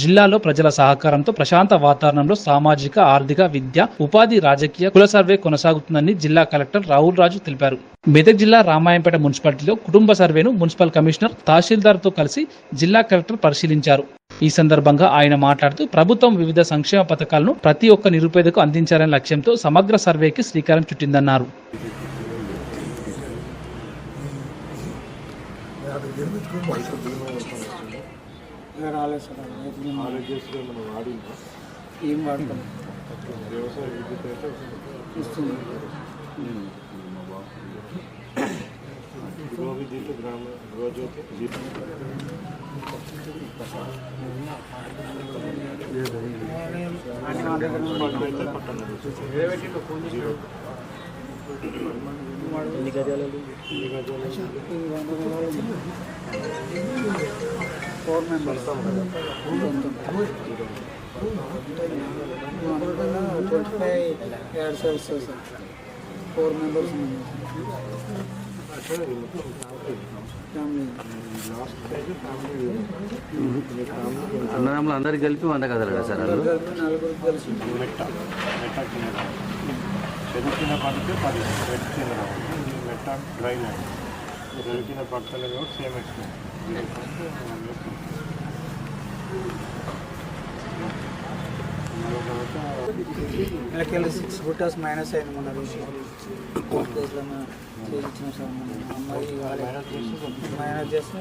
జిల్లాలో ప్రజల సహకారంతో ప్రశాంత వాతావరణంలో సామాజిక ఆర్థిక విద్య ఉపాధి రాజకీయ కుల సర్వే కొనసాగుతుందని జిల్లా కలెక్టర్ రాహుల్ రాజు తెలిపారు. మెదక్ జిల్లా రామాయంపేట మున్సిపాలిటీలో కుటుంబ సర్వేను మున్సిపల్ కమిషనర్ తహసీల్దార్తో కలిసి జిల్లా కలెక్టర్ పరిశీలించారు. ఈ సందర్భంగా ఆయన మాట్లాడుతూ ప్రభుత్వం వివిధ సంక్షేమ పథకాలను ప్రతి ఒక్క నిరుపేదకు అందించాలనే లక్ష్యంతో సమగ్ర సర్వేకి శ్రీకారం చుట్టిందన్నారు. ఇంకా రాలేదు సార్ రైతు బీమా ఆరోగ్యశ్రీ మనం వాడిందా ఏం వాడతాం వ్యవసాయ విద్యుత్ అయితే ఇస్తుంది గృహ విద్యుత్ గ్రామ గృహజ్యోతి దీపం నా దగ్గర పట్టణం అయితే పట్టణం జీరో ఎన్ని గజాలు ఎన్ని గజాలు four members twenty five yards వస్తుంది సార్ ఫోర్ మెంబర్స్ అన్నదమ్ములు అందరికి కలిపి వంద కథలు కదా సార్ నలుగురికి కలిసి. చెరువు కింద పడితే పది. మెట్ట కింద రావాలి. మెట్ట డ్రై ల్యాండ్ చెరువు కింద పడతలేదు సేమ్ ఎక్స్పెక్ట్ వెళ్ళి సిక్స్ ఫుటర్స్ మైనస్ అయింది మన చేయించిన సార్ అమ్మాయి మైనస్ చేస్తే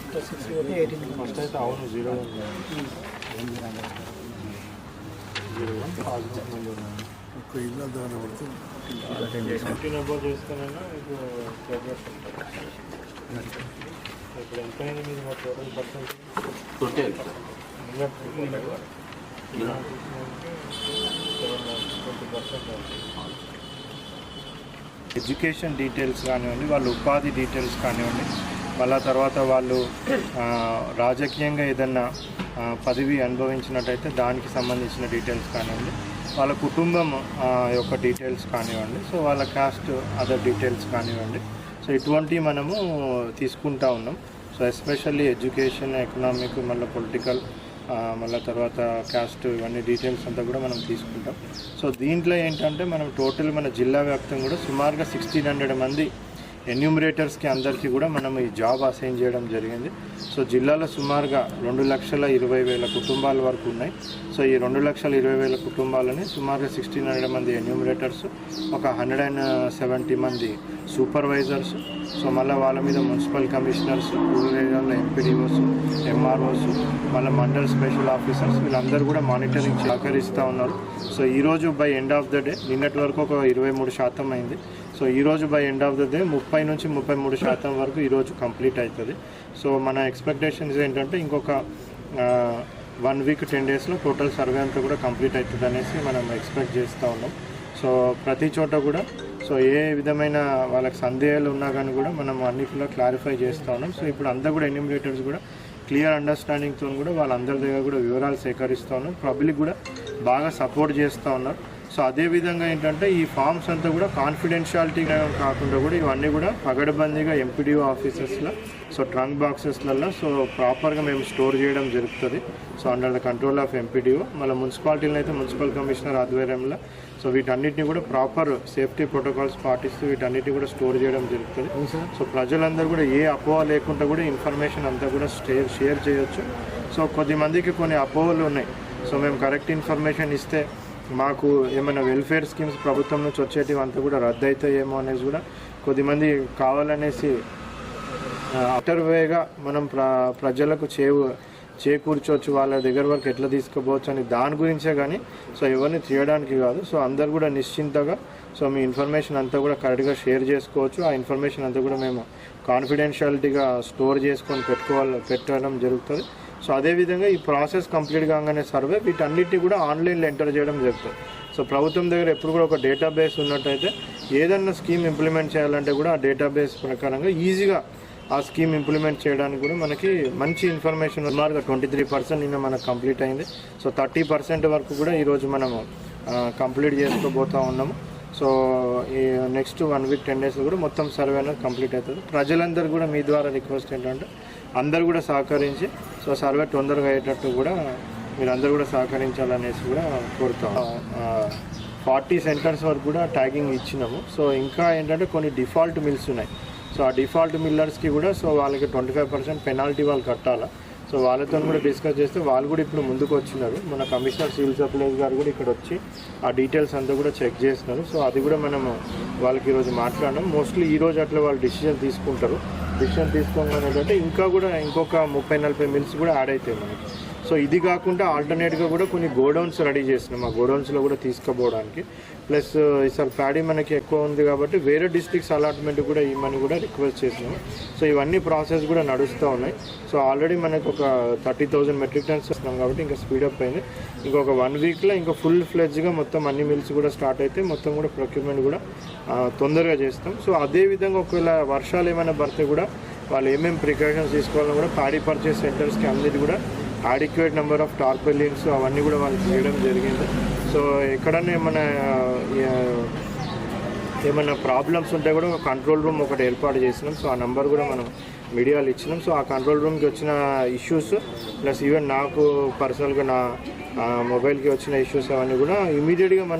ఇంకా సిక్స్ పోతే ఎయిటీన్ ఫస్ట్ అయితే అవును జీరో జీరో ఇల్లు ఫిఫ్టీన్ అబౌవ్ చేస్తేనైనా మీకు ఇప్పుడు ఎంత అయింది మీరు మా total percent twenty percent education details కానివ్వండి వాళ్ళ ఉపాధి డీటెయిల్స్ కానివ్వండి మళ్ళా తర్వాత వాళ్ళు ఆ, రాజకీయంగా ఏదన్నా పదవి అనుభవించినట్టయితే దానికి సంబంధించిన డీటెయిల్స్ కానివ్వండి వాళ్ళ కుటుంబం ఆ, యొక్క డీటెయిల్స్ కానివ్వండి సో వాళ్ళ కాస్ట్ అదర్ డీటెయిల్స్ కానివ్వండి సో ఇటువంటివి మనము తీసుకుంటా ఉన్నాం. సో ఎస్పెషల్లీ ఎడ్యుకేషన్ ఎకనామిక్ మళ్ళీ పొలిటికల్ మళ్ళీ తర్వాత క్యాస్ట్ ఇవన్నీ డీటెయిల్స్ అంతా కూడా మనం తీసుకుంటాం. సో దీంట్లో ఏంటంటే మనం టోటల్ మన జిల్లా వ్యాప్తం కూడా సుమారుగా సిక్స్టీన్ హండ్రెడ్ మంది ఎన్యూమరేటర్స్కి అందరికీ కూడా మనం ఈ జాబ్ అసైన్ చేయడం జరిగింది. సో జిల్లాలో సుమారుగా రెండు లక్షల ఇరవై వేల కుటుంబాల వరకు ఉన్నాయి. సో ఈ రెండు లక్షల ఇరవై వేల కుటుంబాలని సుమారుగా సిక్స్టీన్ హండ్రెడ్ మంది ఎన్యూమరేటర్స్ ఒక హండ్రెడ్ అండ్ సెవెంటీ మంది సూపర్వైజర్స్ సో మళ్ళీ వాళ్ళ మీద మున్సిపల్ కమిషనర్స్ రూరల్ ఏరియాలో ఎంపీడీఓస్ ఎంఆర్ఓస్ మళ్ళీ మండల్ స్పెషల్ ఆఫీసర్స్ వీళ్ళందరూ కూడా మానిటరింగ్ సహకరిస్తూ ఉన్నారు. సో ఈరోజు by end of the day నిన్నటి వరకు ఒక ఇరవై మూడు శాతం అయింది. సో ఈరోజు by end of the day ముప్పై నుంచి ముప్పై మూడు శాతం వరకు ఈరోజు కంప్లీట్ అవుతుంది సో మన ఎక్స్పెక్టేషన్స్ ఏంటంటే ఇంకొక వన్ వీక్ టెన్ డేస్లో టోటల్ సర్వే అంతా కూడా కంప్లీట్ అవుతుంది అనేసి మనం ఎక్స్పెక్ట్ చేస్తూ ఉన్నాం. సో ప్రతి చోట కూడా సో ఏ విధమైన వాళ్ళకి సందేహాలు ఉన్నా కానీ కూడా మనం అన్నిటిలో క్లారిఫై చేస్తూ ఉన్నాం. సో ఇప్పుడు అంతా కూడా ఎన్యూమినేటర్స్ కూడా క్లియర్ అండర్స్టాండింగ్తో కూడా వాళ్ళందరి దగ్గర కూడా వివరాలు సేకరిస్తూ ఉన్నారు పబ్లిక్ కూడా బాగా సపోర్ట్ చేస్తూ ఉన్నారు. సో అదే విధంగా ఏంటంటే ఈ ఫామ్స్ అంతా కూడా కాన్ఫిడెన్షియాలిటీ కాకుండా కూడా ఇవన్నీ కూడా పగడబందీగా ఎంపీడీఓ ఆఫీసెస్లో సో ట్రంక్ బాక్సెస్లలో సో ప్రాపర్గా మేము స్టోర్ చేయడం జరుగుతుంది. So under the control of M P D O మళ్ళీ మున్సిపాలిటీలో అయితే మున్సిపల్ కమిషనర్ ఆధ్వర్యంలో సో వీటన్నిటిని కూడా ప్రాపర్ సేఫ్టీ ప్రోటోకాల్స్ పాటిస్తూ వీటన్నిటిని కూడా స్టోర్ చేయడం జరుగుతుంది. సో ప్రజలందరూ కూడా ఏ అపోహ లేకుండా కూడా ఇన్ఫర్మేషన్ అంతా కూడా షేర్ షేర్ చేయొచ్చు. సో కొద్ది మందికి కొన్ని అపోహలు ఉన్నాయి. సో మేము కరెక్ట్ ఇన్ఫర్మేషన్ ఇస్తే మాకు ఏమైనా వెల్ఫేర్ స్కీమ్స్ ప్రభుత్వం నుంచి వచ్చేటివి అంతా కూడా రద్దు అవుతాయేమో అనేసి కూడా కొద్దిమంది కావాలనేసి ఆఫ్టర్ మనం ప్ర ప్రజలకు చేవు చేకూర్చోవచ్చు వాళ్ళ దగ్గర వరకు ఎట్లా తీసుకోవచ్చు అని దాని గురించే కానీ సో ఎవరిని తీయడానికి కాదు. సో అందరు కూడా నిశ్చింతగా సో మీ ఇన్ఫర్మేషన్ అంతా కూడా కరెక్ట్గా షేర్ చేసుకోవచ్చు. ఆ ఇన్ఫర్మేషన్ అంతా కూడా మేము కాన్ఫిడెన్షియాలిటీగా స్టోర్ చేసుకొని పెట్టుకోవాలి పెట్టడం జరుగుతుంది. సో అదేవిధంగా ఈ ప్రాసెస్ కంప్లీట్ కాగానే సర్వే వీటన్నిటిని కూడా ఆన్లైన్లో ఎంటర్ చేయడం జరుగుతుంది. సో ప్రభుత్వం దగ్గర ఎప్పుడు కూడా ఒక డేటాబేస్ ఉన్నట్టయితే ఏదన్నా స్కీమ్ ఇంప్లిమెంట్ చేయాలంటే కూడా ఆ డేటాబేస్ ప్రకారంగా ఈజీగా ఆ స్కీమ్ ఇంప్లిమెంట్ చేయడానికి కూడా మనకి మంచి ఇన్ఫర్మేషన్ సుమారుగా ట్వంటీ త్రీ పర్సెంట్ నిన్న మనకు కంప్లీట్ అయింది. సో థర్టీ పర్సెంట్ వరకు కూడా ఈరోజు మనము కంప్లీట్ చేసుకోబోతూ ఉన్నాము. సో ఈ నెక్స్ట్ వన్ వీక్ టెన్ డేస్లో కూడా మొత్తం సర్వే అనేది కంప్లీట్ అవుతుంది. ప్రజలందరూ కూడా మీ ద్వారా రిక్వెస్ట్ ఏంటంటే అందరూ కూడా సహకరించి సో సర్వే తొందరగా అయ్యేటట్టు కూడా మీరు అందరూ కూడా సహకరించాలనేసి కూడా కోరుతాం. ఫార్టీ సెంటర్స్ వరకు కూడా ట్యాగింగ్ ఇచ్చినాము. సో ఇంకా ఏంటంటే కొన్ని డిఫాల్ట్ మిల్స్ ఉన్నాయి. సో ఆ డిఫాల్ట్ మిల్లర్స్కి కూడా సో వాళ్ళకి ట్వంటీ ఫైవ్ పర్సెంట్ పెనాల్టీ వాళ్ళు కట్టాలా? సో వాళ్ళతో కూడా డిస్కస్ చేస్తే వాళ్ళు కూడా ఇప్పుడు ముందుకు వచ్చినారు. మన కమిషనర్ సివిల్ సప్లైస్ గారు కూడా ఇక్కడ వచ్చి ఆ డీటెయిల్స్ అంతా కూడా చెక్ చేస్తున్నారు. సో అది కూడా మనము వాళ్ళకి ఈరోజు మాట్లాడడం. మోస్ట్లీ ఈరోజు అట్లా వాళ్ళు డిసిజన్ తీసుకుంటారు. డిసిజన్ తీసుకోగానే ఏంటంటే ఇంకా కూడా ఇంకొక ముప్పై నలభై మిల్స్ కూడా యాడ్ అవుతాయి మనకి. సో ఇది కాకుండా ఆల్టర్నేట్గా కూడా కొన్ని గోడౌన్స్ రెడీ చేసినాం ఆ గోడౌన్స్లో కూడా తీసుకుపోవడానికి. ప్లస్ uh, ఈసారి ప్యాడీ మనకి ఎక్కువ ఉంది కాబట్టి వేరే డిస్ట్రిక్ట్స్ అలాట్మెంట్ కూడా ఇవ్వమని కూడా రిక్వెస్ట్ చేసినాము సో ఇవన్నీ ప్రాసెస్ కూడా నడుస్తూ ఉన్నాయి. సో ఆల్రెడీ మనకు ఒక థర్టీ థౌజండ్ మెట్రిక్ టన్స్ వస్తున్నాం కాబట్టి ఇంకా స్పీడప్ అయింది. ఇంకొక వన్ వీక్లో ఇంకా ఫుల్ ఫ్లెడ్జ్గా మొత్తం అన్ని మిల్స్ కూడా స్టార్ట్ అయితే మొత్తం కూడా ప్రొక్యూర్మెంట్ కూడా తొందరగా చేస్తాం. సో అదే విధంగా ఒకవేళ వర్షాలు ఏమైనా పడితే కూడా వాళ్ళు ఏమేమి ప్రికాషన్స్ తీసుకోవాలని కూడా పాడీ పర్చేస్ సెంటర్స్కి అన్నిటి కూడా అడిక్వేట్ నెంబర్ ఆఫ్ టార్పెలిన్స్ అవన్నీ కూడా వాళ్ళు చేయడం జరిగింది. సో ఎక్కడన్నా ఏమైనా ఏమైనా ప్రాబ్లమ్స్ ఉంటే కూడా ఒక కంట్రోల్ రూమ్ ఒకటి ఏర్పాటు చేసినాం. సో ఆ నెంబర్ కూడా మనం మీడియాలో ఇచ్చినాం. సో ఆ కంట్రోల్ రూమ్కి వచ్చిన ఇష్యూస్ ప్లస్ ఈవెన్ నాకు పర్సనల్గా నా మొబైల్కి వచ్చిన ఇష్యూస్ అవన్నీ కూడా ఇమీడియట్గా మనం